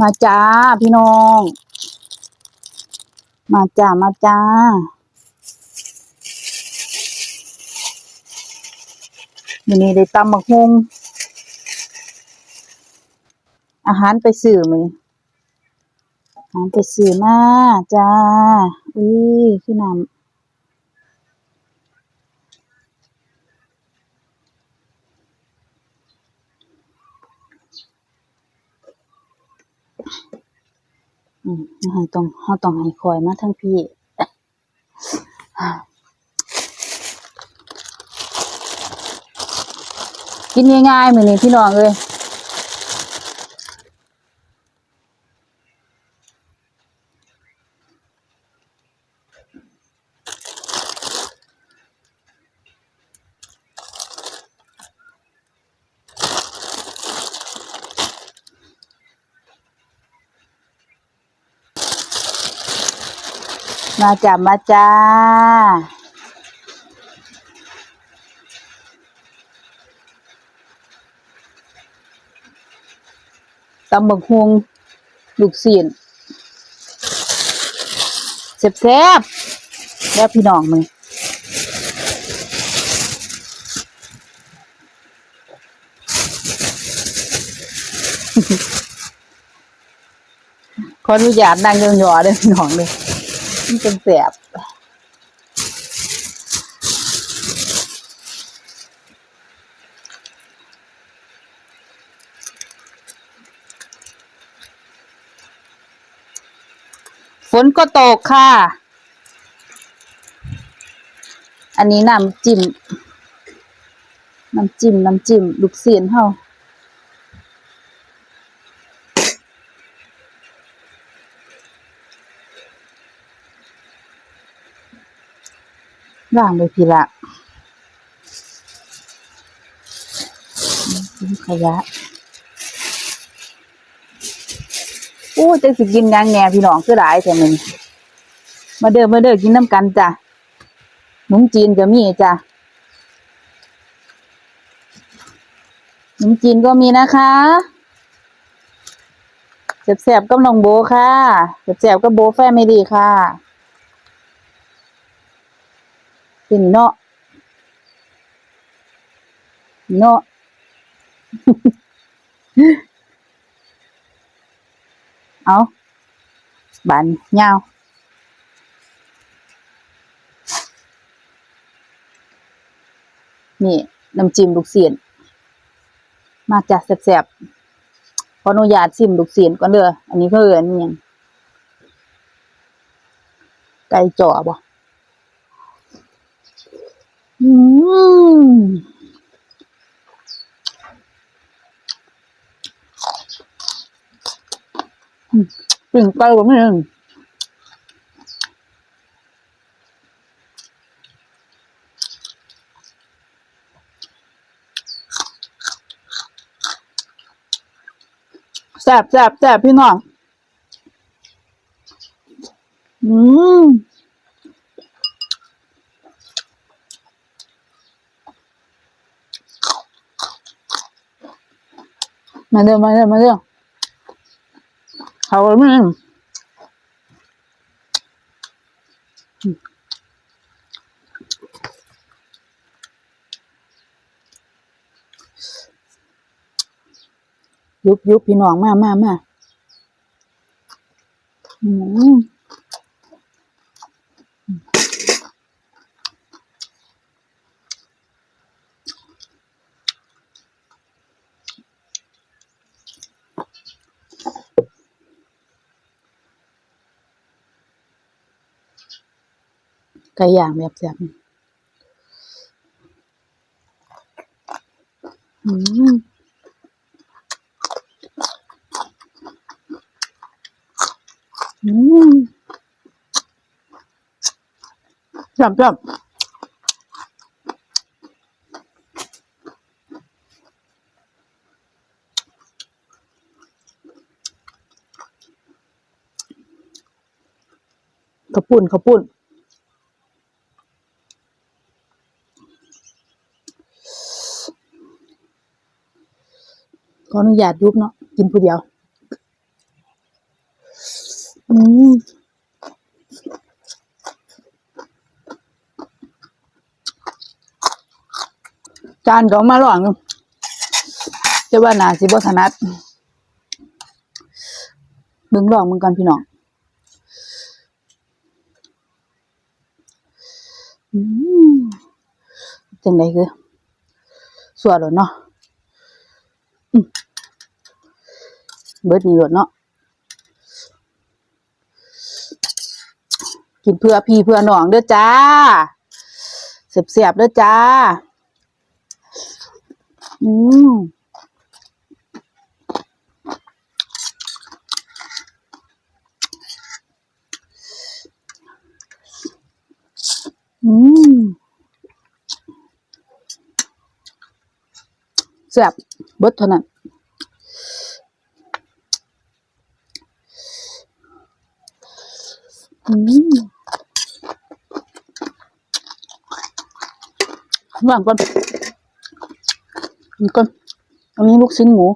มาจ้าพี่น้อง มาจ้ามาจ้าวันนี้ได้ตำบักฮงอาหารไปสื่อมืออาหารไปสื่อมาจ้าอุ้ยขึ้นนำ อืมเราต้องเราต้องให้คอยมาทั้งพี่กินง่ายๆมือนี้พี่น้องเลย มาจ้ามาจ้า ตำบักฮวงลูกเสียนแซ่บแซ่บแล้วพี่น้องมึงขออนุญาตนั่งยองๆเด้อพี่น้องเลย มันเป็นแสบฝนก็ตกค่ะ อันนี้น้ำจิ้ม น้ำจิ้ม น้ำจิ้ม ลูกเสียนเฮา ว่างไปพี่ละขยะโอ้จะสิกินยังแหน่พี่น้องคือหลายแต่มันมาเด้อมาเด้อกินน้ำกันจ้ะหนุ่มจีนก็มีจ้ะหนุ่มจีนก็มีนะคะแสบๆกับน้องโบค่ะแสบๆกับโบแฟมิลี่ค่ะ เป็นเนาะเนาะเอาบานยาวนี่น้ำจิ้มลูกเสียนมาจากแซ่บๆ ขออนุญาตชิมลูกเสียนก่อนเด้ออันนี้เขาเอิ้นอิหยังไก่จ่อบ่ อืมอืมปิ่งไก่ผมเองแซ่บแซ่บแซ่บพี่น้อง อืม มาเร็วมาเร็วมาเร็วเขาไม่ยุบยุบพี่น้องมามามาอืม ไก่ย่างแบบแซ่บอืมอืมแซ่บแซ่บข้าปุ้นข้าปุ้น ขออนุญาตยุบเนาะกินผู้เดียว อืมจานของมาหลองจะว่านาสิบถนัดมึงหลองมึงกันพี่น้องจังไดคือสวดหรอเนาะ เบิดนี่โลดเนาะกินเพื่อพี่เพื่อน้องเด้อจ้าเสียบๆเด้อจ้า อืมอืมแซ่บเบิดเท่านั้น อืม วางก่อนนี่ก่อนอันนี้ลูกชิ้นหมู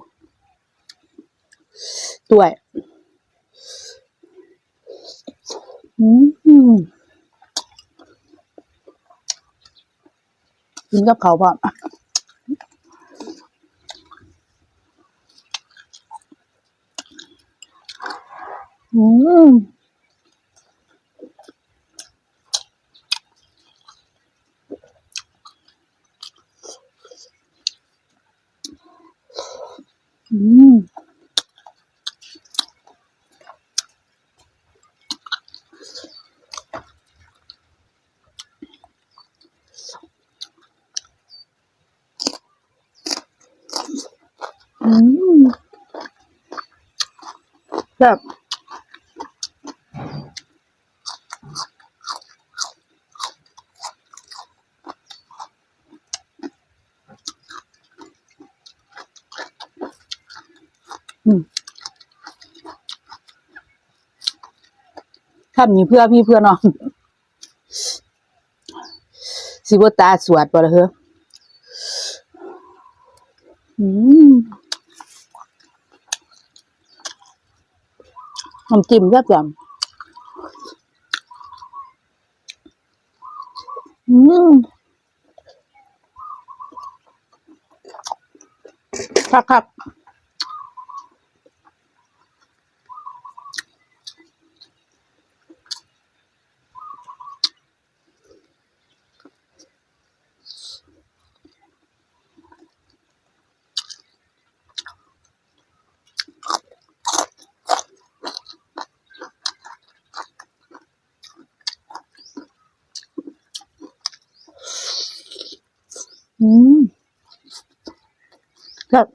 ด้วยอืมกินกับเขาบ่อะอืม อืมอืมแบบอืม ทำนี่เพื่อพี่เพื่อน้องสิบตาสวดบ่ละเหรออืมน้ำจิ้มแซ่บจังอืมคักคัก อืมแซ่บ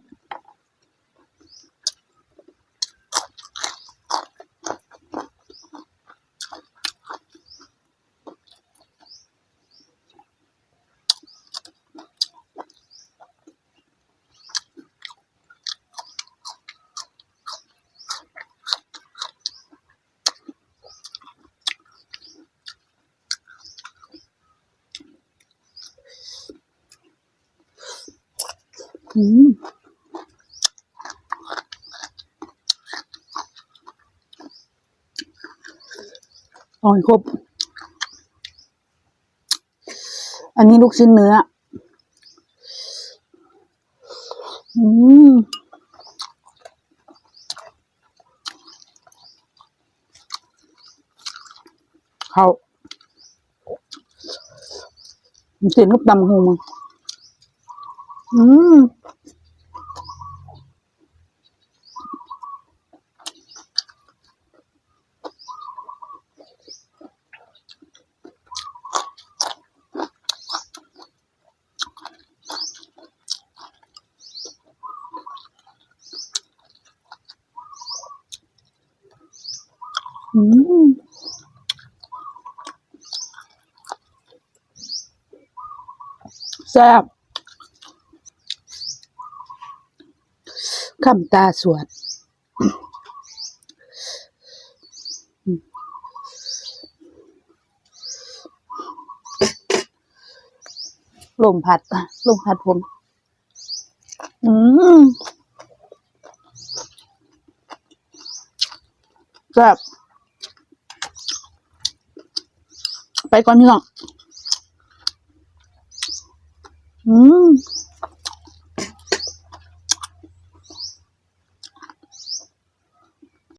อืมอ่อนครบ อันนี้ลูกชิ้นเนื้อ อืมเขามันเสียงกับตำหงมันอืม อืมแซ่บคำตาสวดอืมลมพัดลมพัดผม อืมแซ่บไปก่อนพี่น้อง อืม